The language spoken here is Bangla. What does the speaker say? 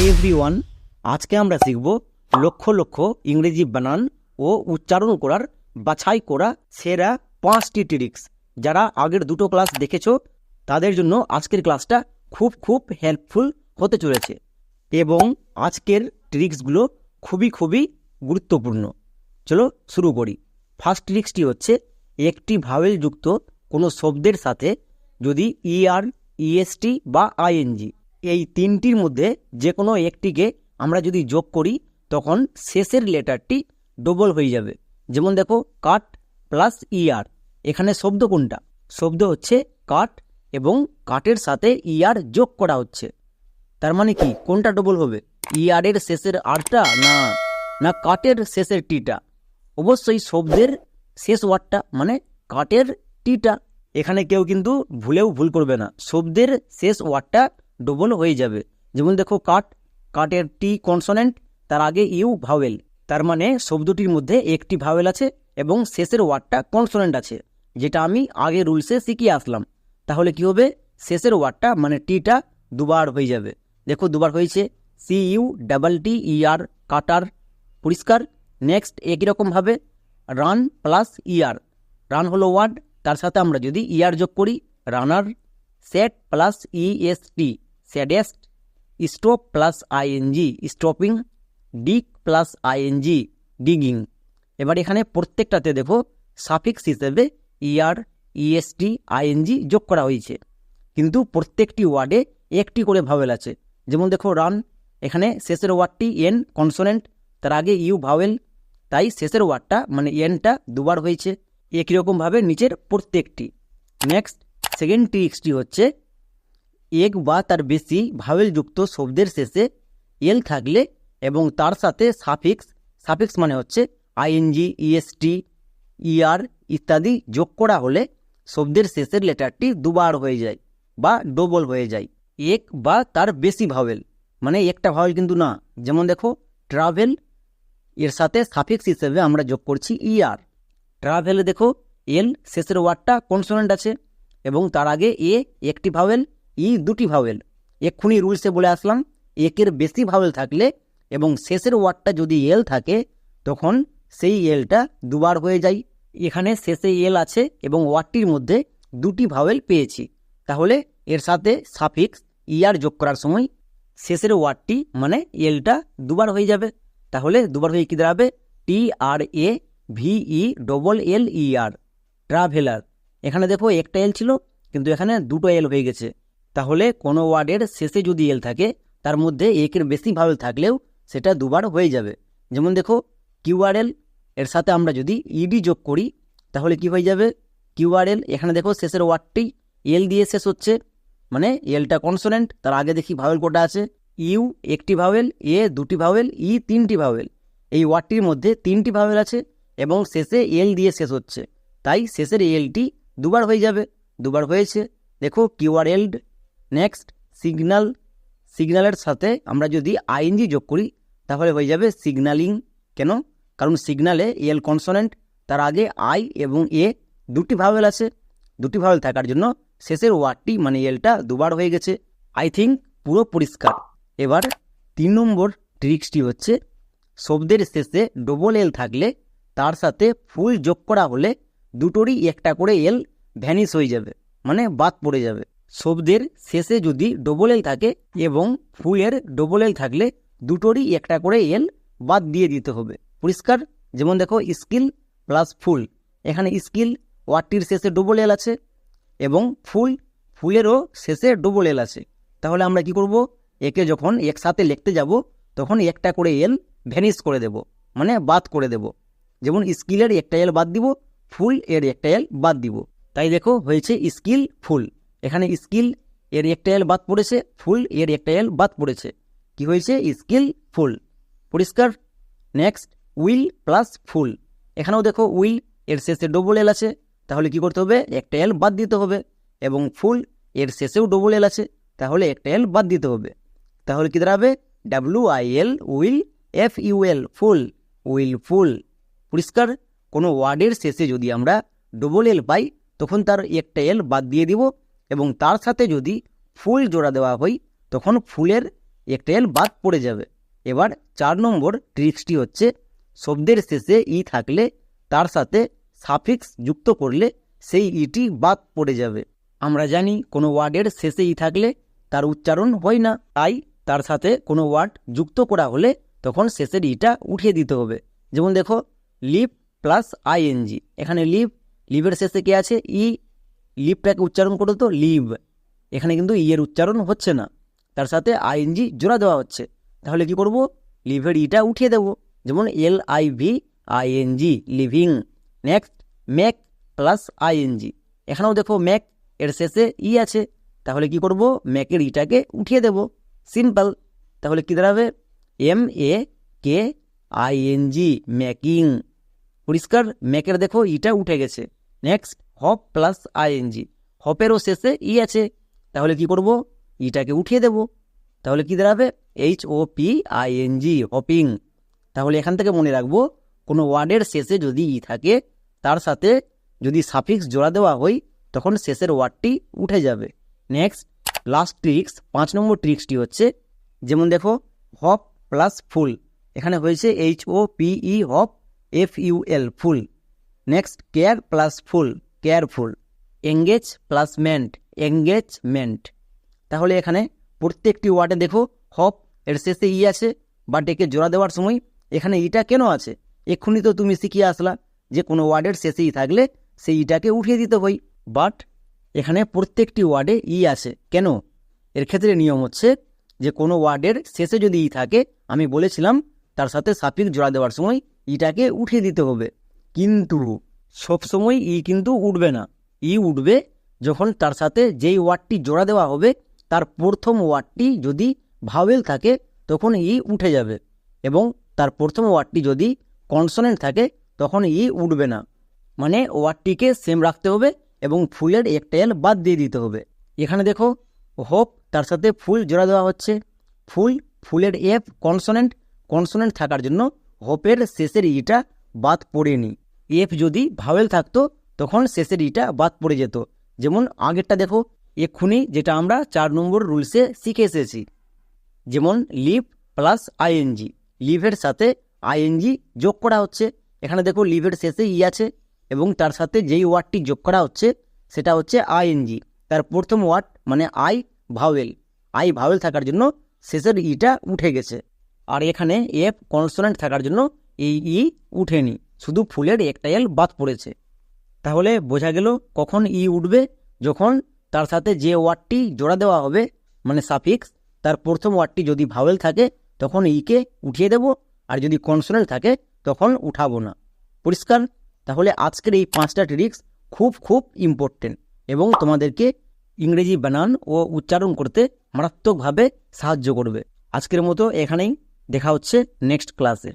হাই এভরিওয়ান আজকে আমরা শিখব লক্ষ লক্ষ ইংরেজি বানান ও উচ্চারণ করার, বাছাই করা সেরা পাঁচটি ট্রিক্স যারা আগের দুটো ক্লাস দেখেছ, তাদের জন্য আজকের ক্লাসটা খুব খুব হেল্পফুল হতে চলেছে। এবং আজকের ট্রিক্সগুলো খুবই খুবই গুরুত্বপূর্ণ। চলো শুরু করি। ফার্স্ট ট্রিক্সটি হচ্ছে একটি ভাওয়েল যুক্ত কোনো শব্দের সাথে যদি ইআর ইএসটি বা আইএনজি এই তিনটির মধ্যে যে কোনো একটিকে আমরা যদি যোগ করি, তখন শেষের লেটারটি ডবল হয়ে যাবে। যেমন দেখো কাট প্লাস ইআর এখানে শব্দ কোনটা? শব্দ হচ্ছে কাট এবং কাটের সাথে ইআর যোগ করা হচ্ছে। তার মানে কি? কোনটা ডবল হবে? ইআর এর শেষের আরটা না না কাটের শেষের টিটা অবশ্যই শব্দের শেষ ওয়ার্ডটা মানে কাটের টিটা এখানে কেউ কিন্তু ভুলেও ভুল করবে না। শব্দের শেষ ওয়ার্ডটা ডবল হয়ে যাবে। যেমন দেখো কাট কাটের টি কনসোনেন্ট তার আগে ইউ ভাওয়েল তার মানে শব্দটির মধ্যে একটি ভাওয়েল আছে এবং শেষের ওয়ার্ডটা কনসোনেন্ট আছে, যেটা আমি আগে রুলসে শিখিয়ে আসলাম। তাহলে কি হবে? শেষের ওয়ার্ডটা মানে টিটা দুবার হয়ে যাবে। দেখো, দুবার হয়েছে। C U double T E R cutter, পরিষ্কার। নেক্সট একই রকমভাবে রান প্লাস ইয়ার রান হলো ওয়ার্ড তার সাথে আমরা যদি ইয়ার যোগ করি runner sad plus EST saddest stop plus ING stopping dig plus ING digging এবার এখানে প্রত্যেকটাতে দেখো সাফিক্স হিসেবে ইয়ার ইএসটি আইএনজি যোগ করা হয়েছে। কিন্তু প্রত্যেকটি ওয়ার্ডে একটি করে ভাওয়েল আছে। যেমন দেখো রান এখানে শেষের ওয়ার্ডটি এন কনসোনেন্ট তার আগে ইউ ভাওয়েল তাই শেষের ওয়ার্ডটা মানে এনটা দুবার হয়েছে। একই রকমভাবে নিচের প্রত্যেকটি। নেক্সট সেকেন্ড ট্রিক্সটি হচ্ছে এক বা তার বেশি ভাওয়েলযুক্ত শব্দের শেষে এল থাকলে এবং তার সাথে সাফিক্স সাফিক্স মানে হচ্ছে আইএনজি ইএসটি ইআর ইত্যাদি যোগ করা হলে শব্দের শেষের লেটারটি দুবার হয়ে যায় বা ডবল হয়ে যায়। এক বা তার বেশি ভাওয়েল মানে একটা ভাওয়েল কিন্তু না। যেমন দেখো ট্রাভেল এর সাথে সাফিক্স হিসেবে আমরা যোগ করছি ইআর ট্রাভেলে দেখো এল শেষের ওয়ার্ডটা কনসোনেন্ট আছে এবং তার আগে এ একটি ভাওয়েল ই দুটি ভাওয়েল এক্ষুনি রুলসে বলে আসলাম, একের বেশি ভাওয়েল থাকলে এবং শেষের ওয়ার্ডটা যদি এল থাকে, তখন সেই এলটা দুবার হয়ে যায়। এখানে শেষে এল আছে এবং ওয়ার্ডটির মধ্যে দুটি ভাওয়েল পেয়েছি। তাহলে এর সাথে সাফিক্স ইয়ার যোগ করার সময় শেষের ওয়ার্ডটি মানে এলটা দুবার হয়ে যাবে। তাহলে দুবার হয়ে কী দাঁড়াবে? টি আর এ ভিই double L E R traveller এখানে দেখো একটা এল ছিল, কিন্তু এখানে দুটো এল হয়ে গেছে। তাহলে কোনো ওয়ার্ডের শেষে যদি এল থাকে, তার মধ্যে একের বেশি ভাওয়েল থাকলেও সেটা দুবার হয়ে যাবে। যেমন দেখো কিউআরএল এর সাথে আমরা যদি ইডি যোগ করি, তাহলে কি হয়ে যাবে? কিউআরএল এখানে দেখো শেষের ওয়ার্ডটি এল দিয়ে শেষ হচ্ছে। মানে এলটা কনসোনেন্ট তার আগে দেখি ভাওয়েল কোটা আছে। ইউ একটি ভাওয়েল এ দুটি ভাওয়েল ই তিনটি ভাওয়েল এই ওয়ার্ডটির মধ্যে তিনটি ভাওয়েল আছে এবং শেষে এল দিয়ে শেষ হচ্ছে। তাই শেষের এলটি দুবার হয়ে যাবে। দুবার হয়েছে। দেখো কিউআর এল্ড নেক্সট সিগনাল সিগন্যালের সাথে আমরা যদি আইএনজি যোগ করি, তাহলে হয়ে যাবে সিগন্যালিং কেন? কারণ সিগনালে এল কনসোনেন্ট তার আগে আই এবং এ দুটি ভাওয়েল আছে। দুটি ভাওয়েল থাকার জন্য শেষের ওয়ার্ডটি মানে এলটা দুবার হয়ে গেছে। আই থিঙ্ক পুরো পরিষ্কার। এবার তিন নম্বর ট্রিক্সটি হচ্ছে, শব্দের শেষে ডবল এল থাকলে তার সাথে ফুল যোগ করা হলে দুটোরই একটা করে এল ভ্যানিশ হয়ে যাবে মানে বাদ পড়ে যাবে। শব্দের শেষে যদি ডবল এল থাকে এবং ফুলের ডবল এল থাকলে দুটোরই একটা করে এল বাদ দিয়ে দিতে হবে। পরিষ্কার? যেমন দেখো স্কিল প্লাস ফুল। এখানে স্কিল ওয়ার্ডটির শেষে ডবল এল আছে এবং ফুল, ফুলেরও শেষে ডবল এল আছে। তাহলে আমরা কি করব? একে যখন একসাথে লিখতে যাব, তখন একটা করে এল ভ্যানিশ করে দেব মানে বাদ করে দেব। যেমন স্কিলের একটা এল বাদ দিব, ফুল এর একটা এল বাদ দিব। তাই দেখো, হয়েছে স্কিল ফুল। এখানে স্কিল এর একটা এল বাদ পড়েছে ফুল এর একটা এল বাদ পড়েছে। কি হয়েছে? স্কিল ফুল পরিষ্কার? নেক্সট উইল প্লাস ফুল এখানেও দেখো উইল এর শেষে ডবল এল আছে, তাহলে কি করতে হবে? একটা এল বাদ দিতে হবে। এবং ফুল এর শেষেও ডবল এল আছে, তাহলে একটা এল বাদ দিতে হবে। তাহলে কি দাঁড়াবে? W I L will F U L full will full পরিষ্কার? কোনো ওয়ার্ডের শেষে যদি আমরা ডবল এল পাই, তখন তার একটা এল বাদ দিয়ে দিব। এবং তার সাথে যদি ফুল জোড়া দেওয়া হয়, তখন ফুলের একটা এল বাদ পড়ে যাবে। এবার চার নম্বর ট্রিক্সটি হচ্ছে, শব্দের শেষে ই থাকলে তার সাথে সাফিক্স যুক্ত করলে সেই ইটি বাদ পড়ে যাবে। আমরা জানি কোনো ওয়ার্ডের শেষে ই থাকলে তার উচ্চারণ হয় না, তাই তার সাথে কোনো ওয়ার্ড যুক্ত করা হলে তখন শেষের ইটা উঠিয়ে দিতে হবে। যেমন দেখো লিভ প্লাস আইএনজি এখানে লিভ লিভের শেষে কে আছে? ই লিভটাকে উচ্চারণ করো তো, লিভ। এখানে কিন্তু ইয়ের উচ্চারণ হচ্ছে না। তার সাথে আইএনজি জোড়া দেওয়া হচ্ছে। তাহলে কি করব? লিভের ইটা উঠিয়ে দেব। যেমন L I V ING living. Next, make plus ING এখানেও দেখো ম্যাক, এর শেষে ই আছে। তাহলে কি করব? ম্যাকের ইটাকে উঠিয়ে দেব। সিম্পল। তাহলে কি দাঁড়াবে? M A K ING making. পরিষ্কার, ম্যাকের দেখো ইটা উঠে গেছে। নেক্সট হপ প্লাস আইএনজি হপেরও শেষে ই আছে। তাহলে কি করব? ইটাকে উঠিয়ে দেব। তাহলে কি দাঁড়াবে? H O P ING hopping তাহলে এখান থেকে মনে রাখব, কোনো ওয়ার্ডের শেষে যদি ই থাকে, তার সাথে যদি সাফিক্স জোড়া দেওয়া হয়, তখন শেষের ওয়ার্ডটি উঠে যাবে। নেক্সট লাস্ট ট্রিক্স পাঁচ নম্বর ট্রিক্সটি হচ্ছে, যেমন দেখো, হপ প্লাস ফুল। এখানে হয়েছে H O P E hope F U L full. Next care plus full. Careful engage plus ment engagement তাহলে এখানে প্রত্যেকটি ওয়ার্ডে দেখো হপ এর শেষে ই আছে বাট একে জোড়া দেওয়ার সময় এখানে ইটা কেন আছে? এক্ষুনি তো তুমি শিখিয়ে আসলা যে কোনো ওয়ার্ডের শেষে ই থাকলে সেই ইটাকে উঠিয়ে দিতে হয়। বাট এখানে প্রত্যেকটি ওয়ার্ডে ই আছে। কেন? এর ক্ষেত্রে নিয়ম হচ্ছে যে কোনো ওয়ার্ডের শেষে যদি ই থাকে, আমি বলেছিলাম, তার সাথে সাপিক জোড়া দেওয়ার সময় ইটাকে উঠিয়ে দিতে হবে। কিন্তু সবসময় ই কিন্তু উঠবে না। ই উঠবে যখন তার সাথে যেই ওয়ার্ডটি জোড়া দেওয়া হবে, তার প্রথম ওয়ার্ডটি যদি ভাওয়েল থাকে, তখন ই উঠে যাবে এবং তার প্রথম ওয়ার্ডটি যদি কনসোনেন্ট থাকে, তখন ই উঠবে না। মানে ওয়ার্ডটিকে সেম রাখতে হবে এবং ফুলের একটা এল বাদ দিয়ে দিতে হবে। এখানে দেখো হোপ তার সাথে ফুল জোড়া দেওয়া হচ্ছে। ফুল, ফুলের এফ কনসোনেন্ট কনসোনেন্ট থাকার জন্য হোপের শেষের ইটা বাদ পড়েনি এফ যদি ভাওয়েল থাকতো, তখন শেষের ইটা বাদ পড়ে যেত। যেমন আগেরটা দেখো, এক্ষুনি যেটা আমরা চার নম্বর রুলসে শিখে এসেছি। যেমন লিভ প্লাস আইএনজি লিভের সাথে আইএনজি যোগ করা হচ্ছে। এখানে দেখো লিভের শেষে ই আছে এবং তার সাথে যেই ওয়ার্ডটি যোগ করা হচ্ছে, সেটা হচ্ছে আইএনজি তার প্রথম ওয়ার্ড মানে আই ভাওয়েল আই ভাওয়েল থাকার জন্য শেষের ইটা উঠে গেছে। আর এখানে এফ কনসোনেন্ট থাকার জন্য এই ই উঠেনি। শুধু ফুলের একটা এল বাদ পড়েছে। তাহলে বোঝা গেল কখন ই উঠবে, যখন তার সাথে যে ওয়ার্ডটি জোড়া দেওয়া হবে মানে সাফিক্স, তার প্রথম ওয়ার্ডটি যদি ভাওয়েল থাকে, তখন ইকে উঠিয়ে দেব, আর যদি কনসোনেন্ট থাকে, তখন উঠাবো না। পরিষ্কার? তাহলে আজকের এই পাঁচটা ট্রিক্স খুব খুব ইম্পর্টেন্ট এবং তোমাদেরকে ইংরেজি বানান ও উচ্চারণ করতে মারাত্মকভাবে সাহায্য করবে। আজকের মতো এখানেই। দেখা হচ্ছে নেক্সট ক্লাসে।